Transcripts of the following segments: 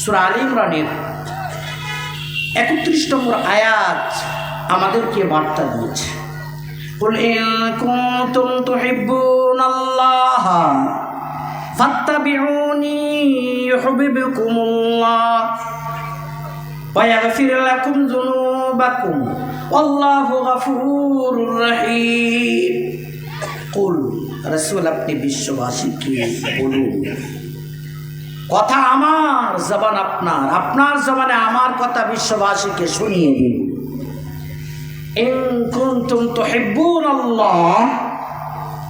সুরা আলী ইমরানের একত্রিশ নম্বর আয়াত আমাদেরকে বার্তা দিয়েছে قل إن كنتم تحبون الله فاتبعوني يحببكم الله ويغفر لكم ذنوبكم والله غفور رحيم قل রসুল আপনি বিশ্ববাসীকে বলুন কথা আমার জবান আপনার আপনার জবানে আমার কথা বিশ্ববাসীকে শুনিয়ে দিন।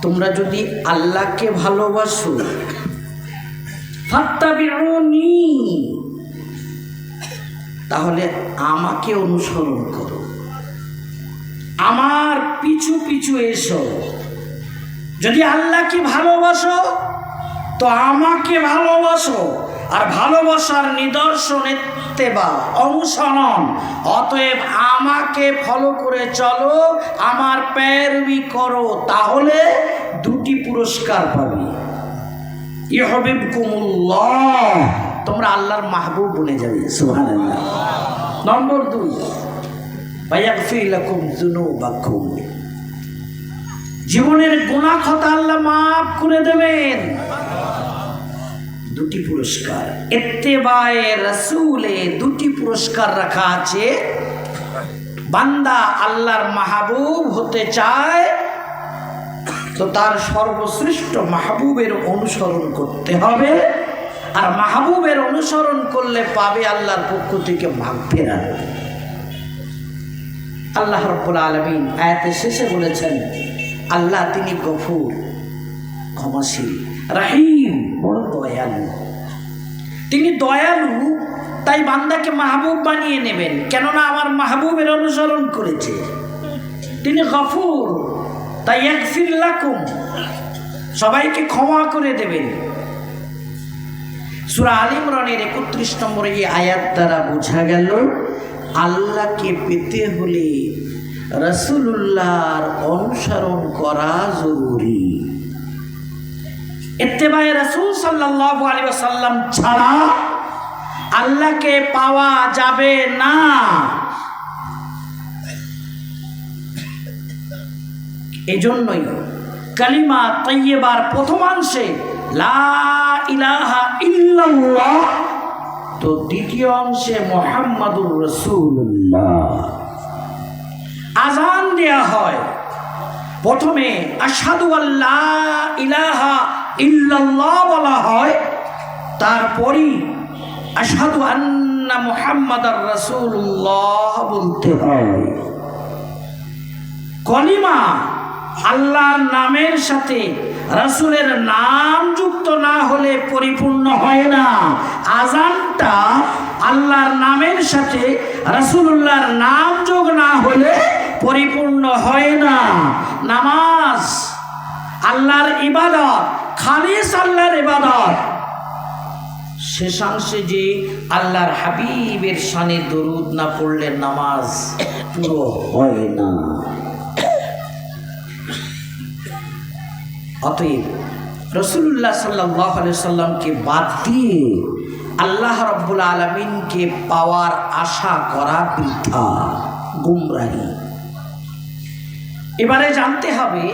তোমরা যদি আল্লাহকে ভালোবাসো তাহলে আমাকে অনুসরণ করো। আমার পিছু পিছু এসো। যদি আল্লাহকে ভালোবাসো তো আমাকে ভালোবাসো আর ভালোবাসার নিদর্শন বা অনুসরণ অতএব আমাকে ফলো করে চলো, আমার প্যারবি করো, তাহলে দুটি পুরস্কার পাবে। ইহবিবকুমুল্লাহ তোমরা আল্লাহর মাহবুব বনে যাবে, সুবহানাল্লাহ। নম্বর দুই জীবনের গুণা আল্লাহ মাফ করে দেবেন। দুটি পুরস্কার। এত্তেবায়ে রসুলে দুটি পুরস্কার রাখা আছে। বান্দা আল্লাহর মাহবুব হতে চায়, তো তার সর্বশ্রেষ্ঠ মাহবুবের অনুসরণ করতে হবে। আর মাহবুবের অনুসরণ করলে পাবে আল্লাহর পক্ষ থেকে ভাগ ফেরার আল্লাহ রব্বুল আলমিন আয়াতের শেষে বলেছেন, আল্লাহ তিনি গফুর, ক্ষমাশীল। রাহিম, বড় দয়ালু। তিনি দয়ালু, তাই বান্দাকে মাহবুব বানিয়ে নেবেন, কেননা আমার মাহবুবের অনুসরণ করেছে। তিনি গফুর, তাই একফির লাকুম। সবাইকে ক্ষমা করে দেবেন। সুরা আলিম রনের একত্রিশ নম্বর এই আয়াত দ্বারা বোঝা গেল, আল্লাহকে পেতে হলে রসুল্লাহর অনুসরণ করা জরুরি। এত্তেবায় রসুল সাল্লাহ আলী সাল্লাম ছাড়া আল্লাহকে পাওয়া যাবে না। এজন্যই কালিমা তৈয়বার প্রথমাংশে ইল্লাল্লাহ, তো দ্বিতীয় অংশে মোহাম্মদুর রসুল্লাহ আজান দেয়া হয় প্রথমে আসাদু আল্লাহ ইলাহা ইল্লাল্লাহ বলা হয়, তারপরই আসাদু আন্না মুহাম্মদ রসুল্লাহ বলতে হয়। কলিমা আল্লাহর নামের সাথে রসুলের নাম যুক্ত না হলে পরিপূর্ণ হয় না। আজানটা আল্লাহর নামের সাথে রসুল্লাহর নাম যোগ না হলে পরিপূর্ণ হয় না। নামাজ আল্লাহর ইবাদত, খালিস আল্লাহর ইবাদত। শেষাংশে যে আল্লাহর হাবিবের সানে দরুদ না পড়লে নামাজ পুরো হয় না। অতএব রসুল্লাহ সাল্লাহ সাল্লামকে বাদ দিয়ে আল্লাহ রব্বুল আলমিনকে পাওয়ার আশা করা বৃদ্ধা গুমরাহি। এবারে জানতে হবে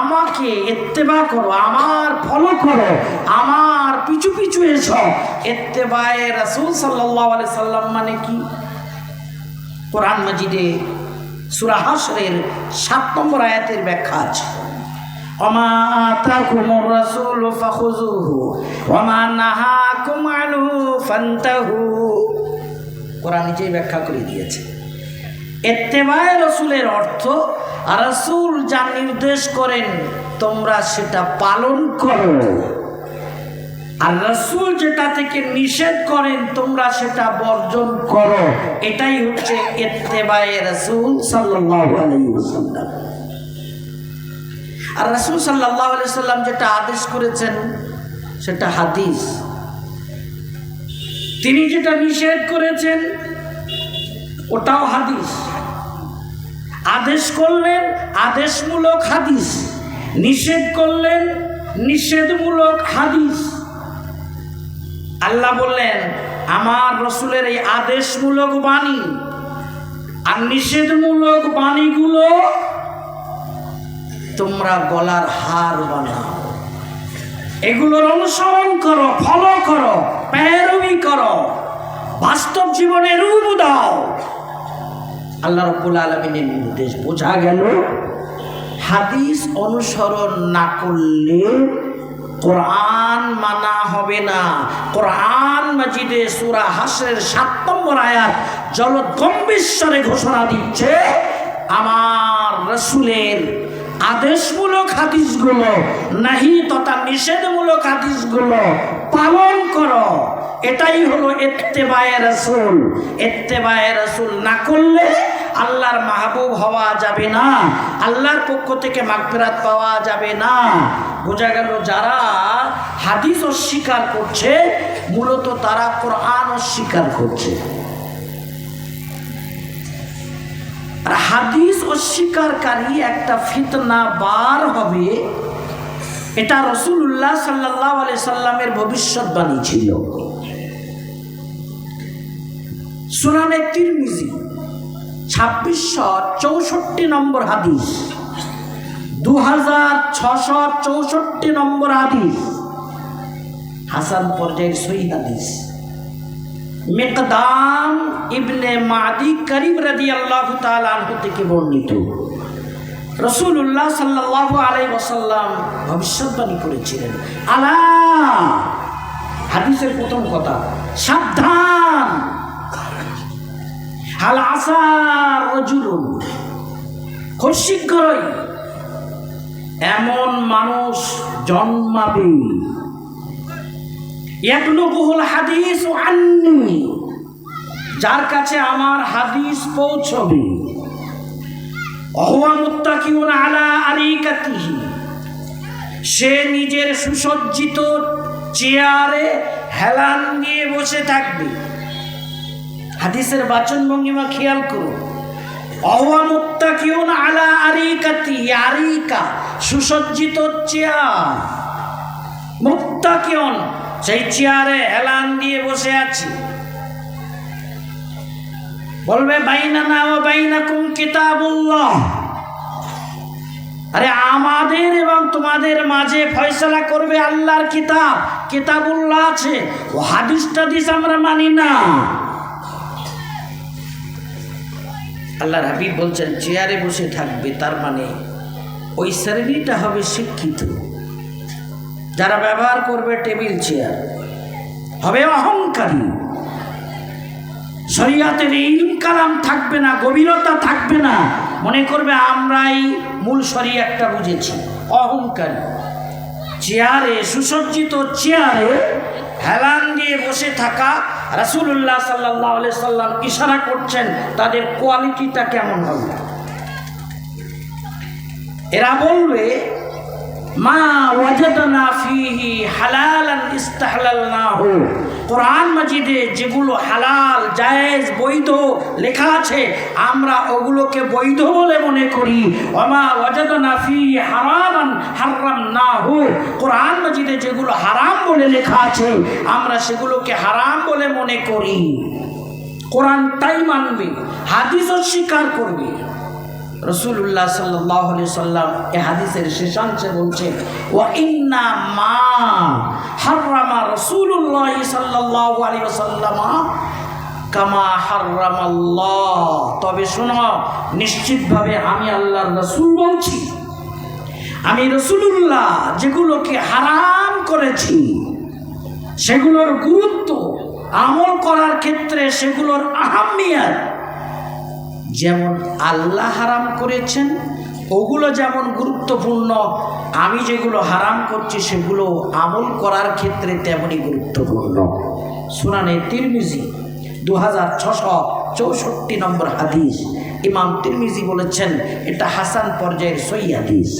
আমাকে এত্তেবা করো, আমার ফলো করো, আমার পিছু পিছু এসো। এত্তেবায় রসুল সাল্লাহ সাল্লাম মানে কি? কোরআন মজিদে সুরা হাসরের সাত নম্বর আয়াতের ব্যাখ্যা আছে। ওমা আতাকুমুর রাসূল ফাখুযুহু, ওমা নাহাকুম আনহু ফান্তাহু। কোরআন নিজেই ব্যাখ্যা করে দিয়েছে। এত্তেবায় রসুলের অর্থ, রসুল যা নির্দেশ করেন, তোমরা সেটা পালন করো। আর রসুল যেটা থেকে নিষেধ করেন, তোমরা সেটা বর্জন করো। এটাই হচ্ছে এত্তেবায়ে রসুল ওয়াসাল্লাম। আর রসুল আলাইহি সাল্লাম যেটা আদেশ করেছেন, সেটা হাদিস। তিনি যেটা নিষেধ করেছেন, ওটাও হাদিস। আদেশ করলেন, আদেশমূলক হাদিস। নিষেধ করলেন, নিষেধমূলক হাদিস। আল্লাহ বললেন, আমার রসুলের এই আদেশমূলক বাণী আর নিষেধমূলক বাণীগুলো তোমরা গলার হার বানাও। এগুলোর অনুসরণ করো, ফলো করো, প্যারবি বাস্তব জীবনে রূপ দাও। আল্লাহ রব্বুল আলমিনের নির্দেশ বোঝা গেল, হাদিস অনুসরণ না করলে কোরআন মানা হবে না। কোরআন মাজিদে সুরা হাসের সাত নম্বর আয়াত জলত গম্ভীশ্বরে ঘোষণা দিচ্ছে, আমার রসুলের আদেশমূলক হাদিসগুলো নাহি তথা নিষেধমূলক হাদিসগুলো পালন করো। এটাই হলো এত্তেবায়ে রসুল। এত্তেবায়ে রসুল না করলে আল্লাহর মাহবুব হওয়া যাবে না। আল্লাহর পক্ষ থেকে মাগফিরাত পাওয়া যাবে না। বোঝা গেল যারা হাদিস অস্বীকার করছে, মূলত তারা কোরআন অস্বীকার করছে। আর হাদিস অস্বীকারী একটা ফিতনা বার হবে, এটা রসুল্লাহ সাল্লাহ আলি সাল্লামের ভবিষ্যৎবাণী ছিল। সুনানে তিরমিজি, ছাব্বিশশো চৌষট্টি নম্বর হাদিস দু হাজার ছশো চৌষট্টি নম্বর হাদিস, হাসান পর্যায়ের সই হাদিস। মেকদাম ইবনে মাদি করিম রাদি আল্লাহ তালু থেকে বর্ণিত। রসুল্লাহ সাল্লাহ আলাই ওসাল্লাম ভবিষ্যৎবাণী করেছিলেন। আলা! হাদিসের প্রথম কথা, সাবধান! হাল আসার রজুলুন, খুব শীঘ্রই এমন মানুষ জন্মাবে। ইয়াবলুগুহুল হাদিস আন্নি, যার কাছে আমার হাদিস পৌঁছবে। অহুয়া মুত্তাকিউন আলা আরিকাতিহি, সে নিজের সুসজ্জিত চেয়ারে হেলান দিয়ে বসে থাকবে। হাদিসের বাচন ভঙ্গিমা খেয়াল করুন। অহুয়া মুত্তাকিউন আলা আরিকাতি, আরিকা, সুসজ্জিত চেয়ার। মুত্তাকিউন সেই চেয়ারে হেলান দিয়ে বসে আছি। বলবে বাইনা না ও বাইনা কুম কিতাবুল্লাহ। আরে, আমাদের এবং তোমাদের মাঝে ফয়সলা করবে আল্লাহর কিতাব। কিতাবুল্লাহ আছে। ও হাদিস টাদিস আমরা মানি না। আল্লাহর হাবিব বলছেন, চেয়ারে বসে থাকবে, তার মানে ওই শ্রেণীটা হবে শিক্ষিত। যারা ব্যবহার করবে টেবিল চেয়ার, হবে অহংকারী। শরিয়াতের ইলম কালাম থাকবে না, গভীরতা থাকবে না। মনে করবে আমরাই মূল শরিয়াতটা বুঝেছি, অহংকারী। চেয়ারে, সুসজ্জিত চেয়ারে হেলান দিয়ে বসে থাকা রাসুল্লাহ সাল্লাহ সাল্লাম ইশারা করছেন, তাদের কোয়ালিটিটা কেমন হবে? এরা বলবে মা কোরআন মাজিদে যেগুলো হালাল, জায়েজ, বৈধ লেখা আছে, আমরা ওগুলোকে বৈধ বলে মনে করি। ফি হারামান কোরআন মাজিদে যেগুলো হারাম বলে লেখা আছে, আমরা সেগুলোকে হারাম বলে মনে করি। কোরআন তাই মানবে হাদিস স্বীকার করবে। রসুল্লাহ সাল্লাহ সাল্লাম এ হাদিসের শেষাংশে বলছেন ও ইন্না মা হাররামা রসুল্লাহ সাল্লাহ আলী সাল্লামা কামা হার্রামাল্লাহ। তবে শোনো, নিশ্চিতভাবে আমি আল্লাহর রসুল বলছি। আমি রসুলুল্লাহ যেগুলোকে হারাম করেছি, সেগুলোর গুরুত্ব আমল করার ক্ষেত্রে সেগুলোর আহামিয়াত যেমন আল্লাহ হারাম করেছেন, ওগুলো যেমন গুরুত্বপূর্ণ, আমি যেগুলো হারাম করছি সেগুলো আমল করার ক্ষেত্রে তেমনই গুরুত্বপূর্ণ। সুনানে তিরমিজি দু হাজার ছশো চৌষট্টি নম্বর হাদিস। ইমাম তিরমিজি বলেছেন, এটা হাসান পর্যায়ের সই হাদিস।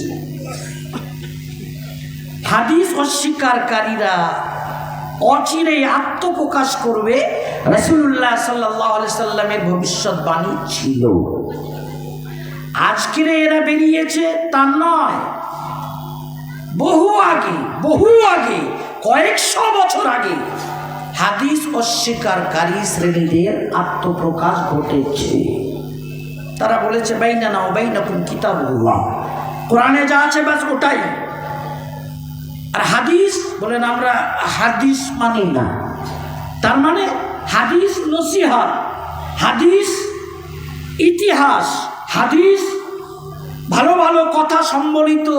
হাদিস অস্বীকারীরা অচিরেই আত্মপ্রকাশ করবে রসুল্লাহ সাল্লাহ সাল্লামের ভবিষ্যৎবাণী ছিল। আজকের এরা বেরিয়েছে তা নয়। বহু আগে বহু আগে, কয়েকশো বছর আগে হাদিস অস্বীকারী শ্রেণীদের আত্মপ্রকাশ ঘটেছে। তারা বলেছে বাইনা নাও বাইনা কোন কিতাবুল্লাহ। কোরআনে যা আছে ব্যাস ওটাই। আর হাদিস বলেন, আমরা হাদিস মানি না। তার মানে হাদিস নসিহা, হাদিস ইতিহাস, হাদিস ভালো ভালো কথা সম্বলিত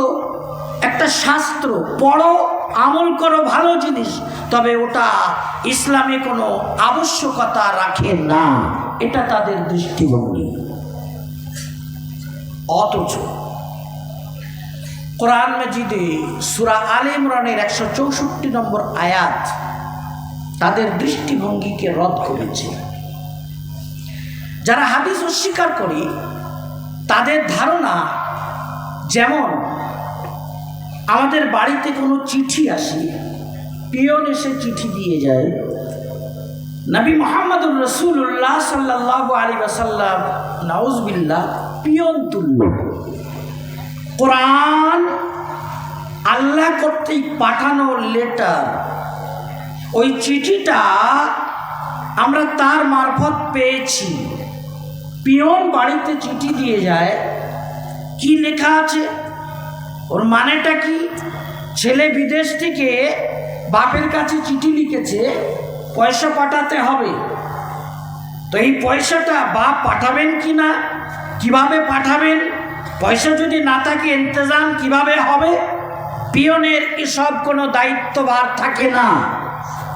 একটা শাস্ত্র, পড়ো, আমল করো, ভালো জিনিস, তবে ওটা ইসলামে কোনো আবশ্যকতা রাখে না। এটা তাদের দৃষ্টিভঙ্গি। অথচ কোরআন মজিদে সুরা আল ইমরানের একশো চৌষট্টি নম্বর আয়াত তাদের দৃষ্টিভঙ্গিকে রদ করেছে। যারা হাদিস অস্বীকার করে, তাদের ধারণা যেমন, আমাদের বাড়িতে কোনো চিঠি আসে, পিয়ন এসে চিঠি দিয়ে যায়, নবী মোহাম্মদুর রসুল্লাহ সাল্লাহ আলী আসাল্লাম নাউজবিল্লাহ, পিয়ন তুল্য। কোরআন আল্লাহ কর্তৃক পাঠানো লেটার ওই চিঠিটা আমরা তার মারফত পেয়েছি। পিয়ন বাড়িতে চিঠি দিয়ে যায়, কি লেখা আছে? ওর মানেটা কি? ছেলে বিদেশ থেকে বাপের কাছে চিঠি লিখেছে, পয়সা পাঠাতে হবে। তো এই পয়সাটা বাপ পাঠাবেন কি না? কীভাবে পাঠাবেন? পয়সা যদি না থাকে, ইন্তজাম কীভাবে হবে? পিয়নের এসব কোনো দায়িত্বভার থাকে না।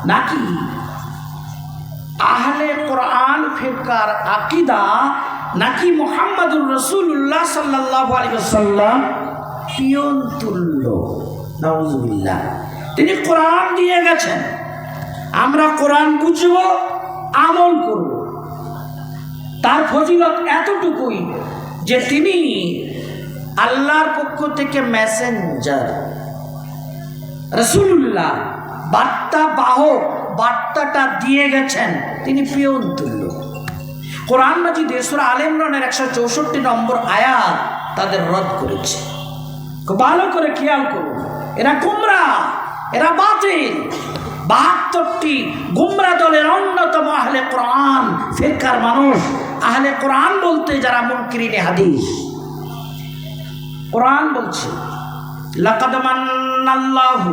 নাকি? আহলে কোরআন, ফিরকার আকিদা নাকি মোহাম্মদুর রসুল্লাহ সাল্লাহ আলিয়াল্লাম পিয়ন তুল্য। তিনি কোরআন দিয়ে গেছেন। আমরা কোরআন বুঝব, আমল করব। তার ফজিলত এতটুকুই যে তিনি আল্লাহর পক্ষ থেকে মেসেঞ্জার রসুল্লাহ বার্তা বাহক, বার্তাটা দিয়ে গেছেন। তিনি পিয়ন তুল্য। কোরআন মাজিদ সুরা আল ইমরানের একশো চৌষট্টি নম্বর আয়াত তাদের রদ করেছে। ভালো করে খেয়াল করুন। এরা গুমরা এরা বাতিল। বাহাত্তরটি গুমরা দলের অন্যতম আহলে কোরআন, ফেরকার মানুষ। আহলে কোরআন বলতে যারা মুনকিরিনে হাদিস। কোরআন বলছে, লাকাদ মান্নাল্লাহু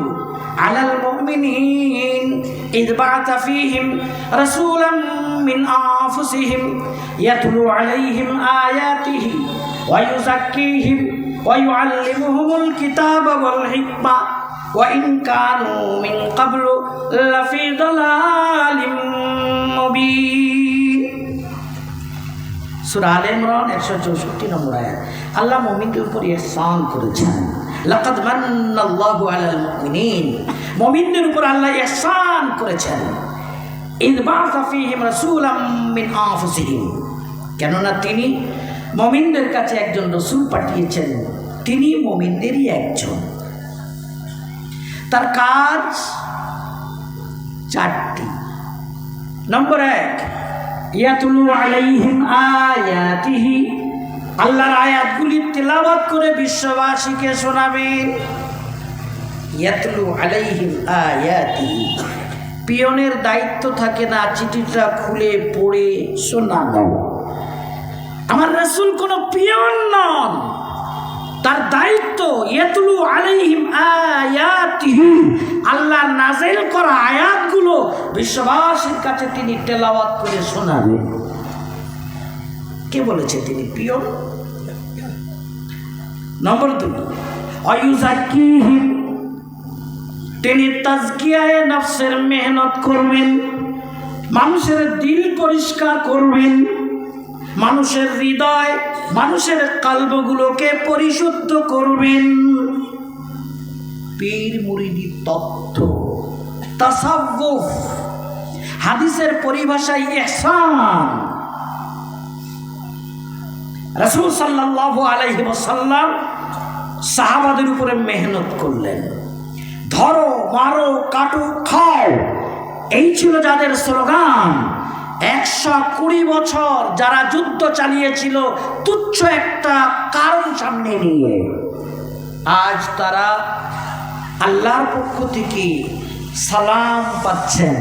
আলাল মুমিনিন ইদ বাআথা ফীহিম রাসূলাম মিন আনফুসিহিম ইয়াতলু আলাইহিম আয়াতিহি ওয়া ইউযাক্কিহিম ওয়া ইউআল্লিমুহুমুল কিতাবা ওয়াল হিকমা ইন কানু মিন ক্বাবলু লাফি দালালিম মুবিন। সুরা আল ইমরান একশো চৌষট্টি নম্বর আয়াত। আল্লাহ মুমিনদের উপর ইহসান করেছেন। লাকাদ মান্নাল্লাহু আলাল মুমিনিন। মুমিনদের উপর আল্লাহ ইহসান করেছেন। ইদ বাআসা ফীহিম রাসূলাম মিন আনফুসিহিম। কেননা তিনি মমিনদের কাছে একজন রসূল পাঠিয়েছেন। তিনি মমিনদেরই একজন। তার কাজ চারটি। নম্বর এক ইয়াতুলু আলাইহিম আয়াতিহি। আল্লাহর আয়াতগুলি তেলাবাত করে বিশ্ববাসীকে শোনাবেন ইয়াতুলু আলাইহিম আয়াতিহি। পিয়নের দায়িত্ব থাকে না, চিঠিটা খুলে পড়ে শোনানো। আমার রাসূল কোনো পিয়ন নন। তার দায়িত্ব ইয়াতুলু আলাইহিম আয়াতিহি। আল্লাহ নাজেল করা আয়াতগুলো বিশ্ববাসীর কাছে তিনি তেলাওয়াত করে শোনাবেন কে বলেছে তিনি? পিয়ন নম্বর দুই অয়ুজাকিহিম তিনি তাজকিয়ায় নফসের মেহনত করবেন মানুষের দিল পরিষ্কার করবেন। মানুষের হৃদয়, মানুষের কাল্বগুলোকে পরিশুদ্ধ করবেন। পীর মুরিদি তত্ত্ব, তাসাব্বুফ, হাদিসের পরিভাষায় ইহসান। রাসূল সাল্লাল্লাহু আলাইহি ওয়াসাল্লাম সাহাবাদের উপরে মেহনত করলেন। ধরো, মারো, কাটো, খাও, এই ছিল যাদের স্লোগান। একশো কুড়ি বছর যারা যুদ্ধ চালিয়েছিল, তুচ্ছ একটা কারণ সামনে নিয়ে। আজ তারা আল্লাহর পক্ষ থেকে সালাম পাচ্ছেন।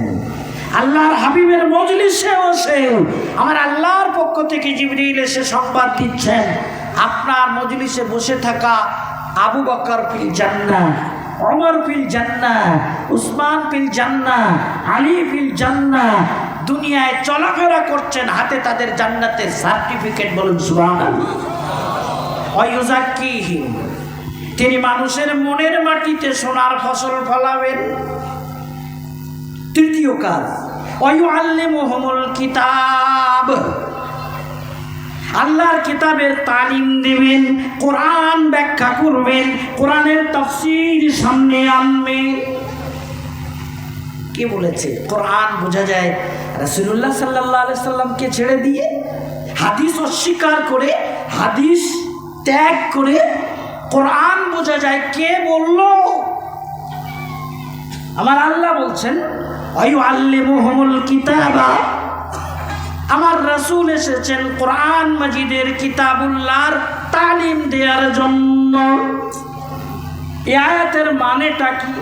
আল্লাহর হাবিবের মজলিসে বসে আমার আল্লাহর পক্ষ থেকে জিবরিল এসে সংবাদ দিচ্ছেন, আপনার মজলিসে বসে থাকা আবু বকর ফিল জান্নাহ, ওমর ফিল জান্নাহ, উসমান ফিল জান্না আলী ফিল জান্নাহ দুনিয়ায় চলাফেরা করছেন, হাতে তাদের জান্নাতের সার্টিফিকেট বলুন অয়ুজাক্কিহিম তিনি মানুষের মনের মাটিতে সোনার ফসল ফলাবেন। তৃতীয় কাজ অয়ু আল্লে মোহাম্মল কিতাব। আল্লাহর কিতাবের তালিম দেবেন, কোরআন ব্যাখ্যা করবেন, কোরআনের তফসির সামনে আনবে। কে বলেছে? কোরআন বোঝা যায় রাসুল্লাহ সাল্লাহ সাল্লামকে ছেড়ে দিয়ে হাদিস অস্বীকার করে, হাদিস ত্যাগ করে কোরআন বোঝা যায় কে বলল? আমার আল্লাহ বলছেন আমার রসুল এসেছেন কোরআন মজিদের কিতাবুল্লাহর তালিম দেওয়ার জন্য। এ আয়াতের মানেটা কি?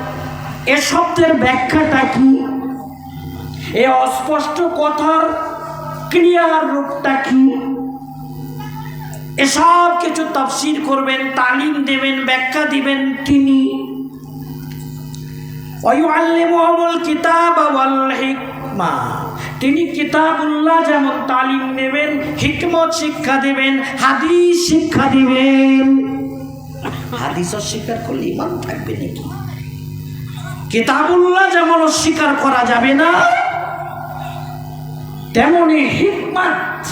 এ শব্দের ব্যাখ্যাটা কি? এ অস্পষ্ট কথার ক্রিয়ার রূপটা কি? এসব কিছু তফসির করবেন, তালিম দেবেন, ব্যাখ্যা দিবেন তিনি। কিতাব তিনি কিতাবুল্লাহ যেমন তালিম দেবেন হিকমত শিক্ষা দেবেন, হাদিস শিক্ষা দিবেন। হাদিস অস্বীকার করলে ইমান থাকবে নাকি? কিতাবুল্লাহ যেমন অস্বীকার করা যাবে না তেমনি হিকমত,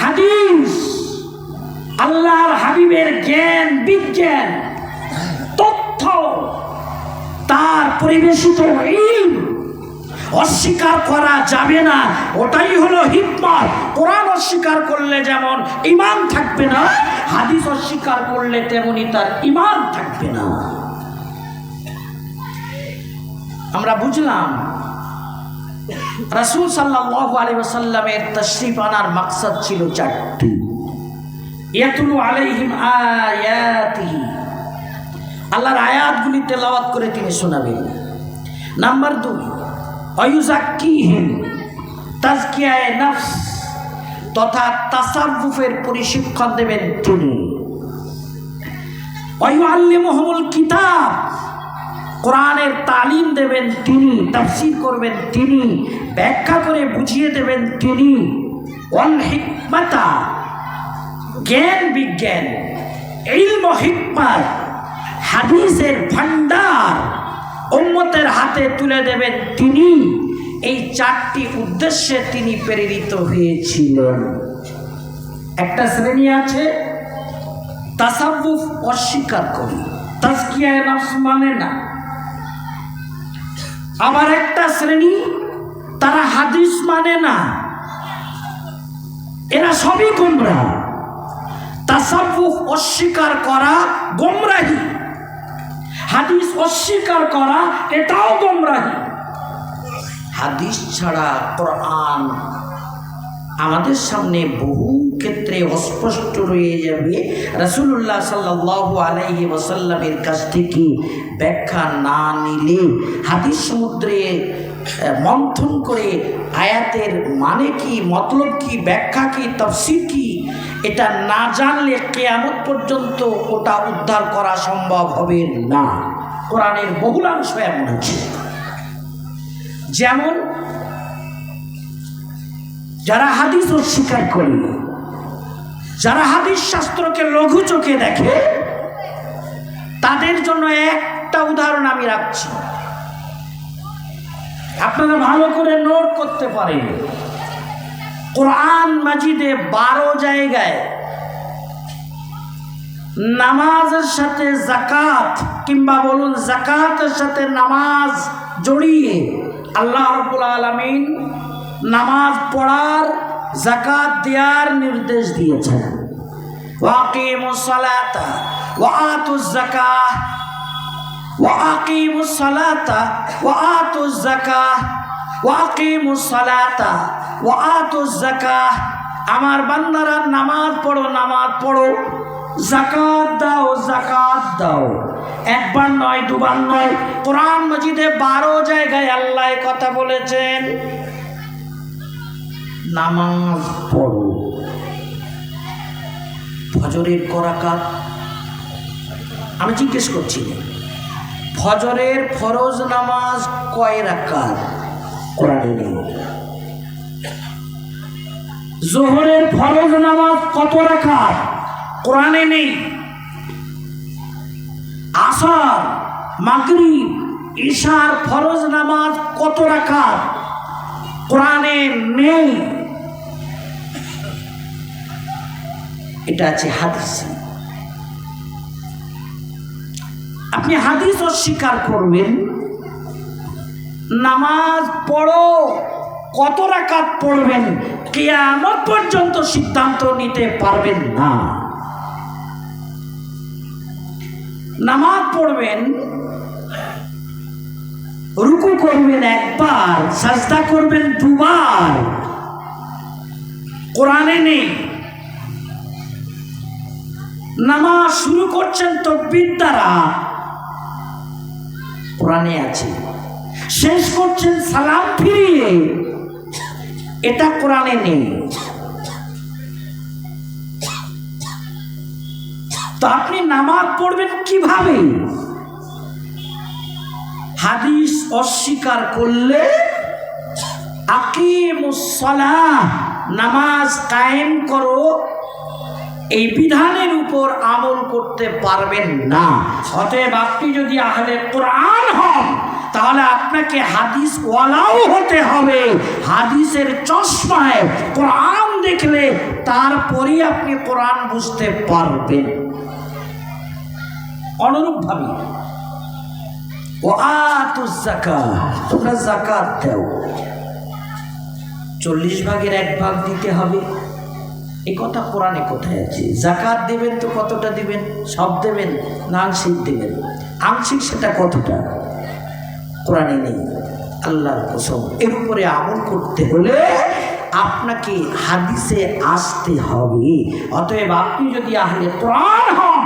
হাদিস, আল্লাহর হাবিবের জ্ঞান, বিজ্ঞান, তথ্য, তার পরিবেশিত ইলম অস্বীকার করা যাবে না। ওটাই হলো হিকমত। কোরআন অস্বীকার করলে যেমন ইমান থাকবে না, হাদিস অস্বীকার করলে তেমনি তার ইমান থাকবে না। আমরা বুঝলাম রাসূল সাল্লাল্লাহু আলাইহি ওয়াসাল্লামের তাশরীফ আনার মাকসাদ ছিল চারটি। ইয়াতুলু আলাইহিম আয়াতিহি। আল্লাহর আয়াতগুলি তেলাওয়াত করে তিনি শোনাবেন। নাম্বার দুই অয়ুজাক্কিহিম তাজকিয়ায়ে নফস তথা তাসাব্বুফের পরিশিক্ষণ দেবেন তিনি। অয়ুআল্লিমুহুমুল কিতাব কোরআনের তালিম দেবেন তিনি, তাফসির করবেন তিনি, ব্যাখ্যা করে বুঝিয়ে দেবেন তিনি। অল হিকমাতা, জ্ঞান বিজ্ঞান, ইলম হিকমাত, হাদিসের ভান্ডার উম্মতের হাতে তুলে দেবেন তিনি। এই চারটি উদ্দেশ্যে তিনি প্রেরিত হয়েছিলেন। একটা শ্রেণি আছে তাসাবুফ অস্বীকার করি। তাজকিয়ায় নফস মানে না। আবার একটা শ্রেণি, তারা হাদিস মানে না। এরা সবই গোমরা তাসাব্বুফ অস্বীকার করা গোমরাহি। হাদিস অস্বীকার করা, এটাও গোমরাহি। হাদিস ছাড়া কোরআন আমাদের সামনে বহু ক্ষেত্রে অস্পষ্ট রয়ে যাবে। রাসুল্লাহ সাল্লাহ আলাইহি ওসাল্লামের কাছ থেকে ব্যাখ্যা না নিলে হাদিস সমুদ্রে মন্থন করে আয়াতের মানে কি, মতলব কি, ব্যাখ্যা কি, তফসির কি, এটা না জানলে কেয়ামত পর্যন্ত ওটা উদ্ধার করা সম্ভব হবে না। কোরআনের বহুলাংশ এমন আছে যেমন, যারা হাদিস অস্বীকার করে যারা হাদিস শাস্ত্রকে লঘু চোখে দেখে, তাদের জন্য একটা উদাহরণ আমি রাখছি। আপনারা ভালো করে নোট করতে পারেন। কোরআন মাজিদে বারো জায়গায় নামাজের সাথে জাকাত কিংবা বলুন জাকাতের সাথে নামাজ জড়িয়ে আল্লাহ রব্বুল আলমিন নামাজ পড়ার জাকাত দেওয়ার নির্দেশ দিয়েছেন। আমার বান্দারা নামাজ পড়ো নামাজ পড়ো। জাকাত দাও জাকাত দাও। একবার নয়, দুবার নয়। কোরআন মজিদে বারো জায়গায় আল্লাহ কথা বলেছেন। নামাজ পড়ো। ফজরের করাকাত, আমি জিজ্ঞেস করছি, ফজরের ফরজ নামাজ কয় রাকাত? কোরআনে নেই। জোহরের ফরজ নামাজ কত রাকাত? কোরআনে নেই। আসার, মাগরিব ঈশার ফরজ নামাজ কত রাকাত? কোরআনে নেই। এটা আছে হাদিস। আপনি হাদিস অস্বীকার করবেন, নামাজ পড়ো, কত রাকাত পড়বেন, কেয়ামত পর্যন্ত সিদ্ধান্ত নিতে পারবেন না। নামাজ পড়বেন, রুকু করবেন একবার, সাজদা করবেন দুবার। কোরআনে নেই। নামাজ শুরু করছেন তকবির দ্বারা। কোরআনে আছে, শেষ করছেন সালাম ফিরিয়ে। এটা কোরআনে নেই। তো আপনি নামাজ পড়বেন কীভাবে? হাদিস অস্বীকার করলে আকিমুসলাহ নামাজ কায়েম করো এই বিধানের উপর আমল করতে পারবেন না। অতএব আপনি যদি আহলে কোরআন হন, তাহলে আপনাকে হাদিস ওয়ালাও হতে হবে। হাদিসের চশমায় কোরআন দেখলে তারপরে আপনি কোরআন বুঝতে পারবেন। অনুরূপভাবে ও আতুস জাকাত তোমরা জাকাত দাও। চল্লিশ ভাগের এক ভাগ দিতে হবে। এই কথা কোরআনে কোথায় আছে? জাকাত দেবেন তো কতটা দিবেন? সব দেবেন না আংশিক দেবেন? আংশিক সেটা কতটা? কোরআনে নেই। আল্লাহর কসম, এর উপরে আমল করতে হলে আপনাকে হাদিসে আসতে হবে। অতএব আপনি যদি আহলে কোরআন হন,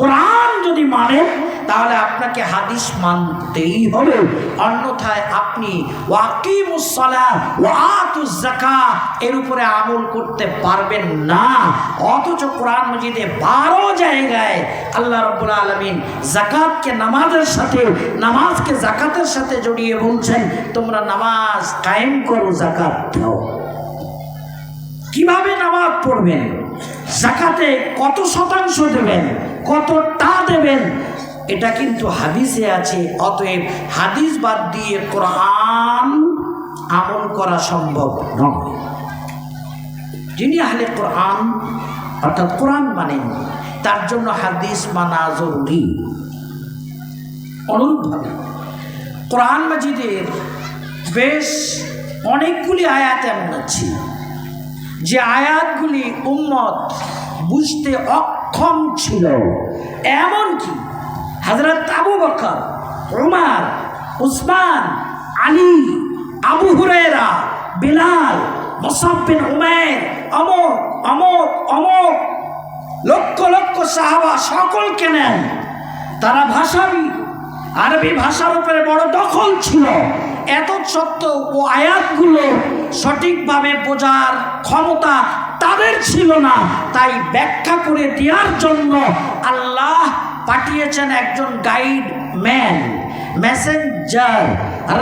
কোরআন যদি মানেন তাহলে আপনাকে হাদিস মানতেই হবে। অন্যথায় আপনি এর উপরে আমল করতে পারবেন না। অথচ কোরআন মজিদে বারো জায়গায় আল্লাহ রব্বুল আলমিন জাকাতকে নামাজের সাথে, নামাজকে জাকাতের সাথে জড়িয়ে বলছেন, তোমরা নামাজ কায়েম করো জাকাত দাও। কীভাবে নামাজ পড়বেন? জাকাতে কত শতাংশ দেবেন, কতটা দেবেন? এটা কিন্তু হাদিসে আছে, অতএব হাদিস বাদ দিয়ে কোরআন আমল করা সম্ভব নয়। যিনি আহলে কোরআন, অর্থাৎ কোরআন মানেন, তার জন্য হাদিস মানা জরুরি। অনুরূপভাবে কোরআন মাজিদের বেশ অনেকগুলি আয়াত এমন আছে, যে আয়াতগুলি উম্মত বুঝতে অক্ষম ছিল। এমনকি হজরত আবু বকর, উমার, উসমান, আলী, আবু হুরেরা বিলাল মোসাব্বিন উমের অমক অমক অমক লক্ষ লক্ষ সাহাবা সকলকে নেন তারা ভাষাবি আরবি ভাষার উপরে বড় দখল ছিল। এত সত্ত্বেও ও আয়াতগুলো সঠিকভাবে বোঝার ক্ষমতা তাদের ছিল না। তাই ব্যাখ্যা করে দেওয়ার জন্য আল্লাহ পাঠিয়েছেন একজন গাইড ম্যান, মেসেঞ্জার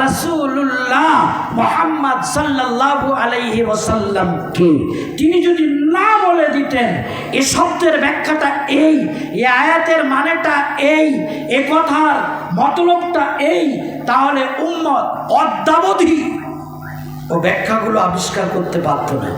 রাসূলুল্লাহ মোহাম্মদ সাল্লাল্লাহু আলাইহি ওয়াসাল্লামকে। তিনি যদি না বলে দিতেন, এ শব্দের ব্যাখ্যাটা এই, এ আয়াতের মানেটা এই, এ কথার মতলবটা এই, তাহলে উম্মত অদ্যাবধি ও ব্যাখ্যাগুলো আবিষ্কার করতে পারত না